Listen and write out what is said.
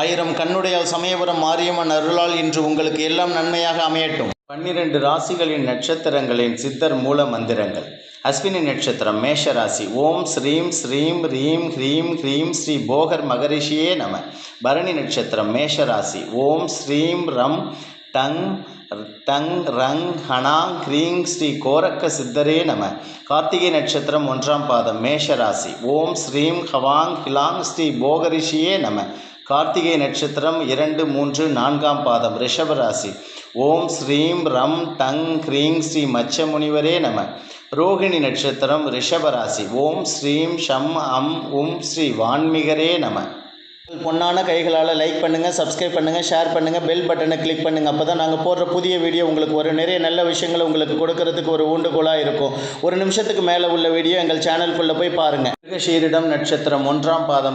ஆயிரம் கண்ணுடையால் சமயபுரம் மாரியம்மன் அருளால் இன்று உங்களுக்கு எல்லாம் நன்மையாக அமையட்டும். பன்னிரண்டு ராசிகளின் நட்சத்திரங்களின் சித்தர் மூல மந்திரங்கள். அஸ்வினி நட்சத்திரம் மேஷ ராசி ஓம் ஸ்ரீம் ஸ்ரீம் ரீம் ஹ்ரீம் ஹ்ரீம் ஸ்ரீ போகர் மகரிஷியே நம. பரணி நட்சத்திரம் மேஷ ராசி ஓம் ஸ்ரீம் ரம் டங் டங் ரங் ஹனாங் ஹ்ரீங் ஸ்ரீ கோரக்க சித்தரே நம. கார்த்திகை நட்சத்திரம் ஒன்றாம் பாதம் மேஷ ராசி ஓம் ஸ்ரீம் ஹவாங் ஹிலாங் ஸ்ரீ போகரிஷியே நம. கார்த்திகை நட்சத்திரம் இரண்டு மூன்று நான்காம் பாதம் ரிஷபராசி. ஓம் ஸ்ரீம் ரம் டங் ஹ்ரீங் ஸ்ரீ மச்ச முனிவரே நம. ரோகிணி நட்சத்திரம் ரிஷபராசி. ஓம் ஸ்ரீம் ஷம் அம் உம் ஸ்ரீ வான்மிகரே நம. பொன்னான கைகளால் லைக் பண்ணுங்கள் சப்ஸ்கிரைப் பண்ணுங்கள் ஷேர் பண்ணுங்கள் பெல் பட்டனை கிளிக் பண்ணுங்கள் அப்போ தான் நாங்கள் போடுற புதிய வீடியோ உங்களுக்கு ஒரு நிறைய நல்ல விஷயங்களை உங்களுக்கு கொடுக்கறதுக்கு ஒரு ஊண்டுகோலாக இருக்கும். ஒரு நிமிஷத்துக்கு மேலே உள்ள வீடியோ எங்கள் சேனலுக்குள்ளே போய் பாருங்கள் மிருகஷீரிடம் நட்சத்திரம் ஒன்றாம் பாதம்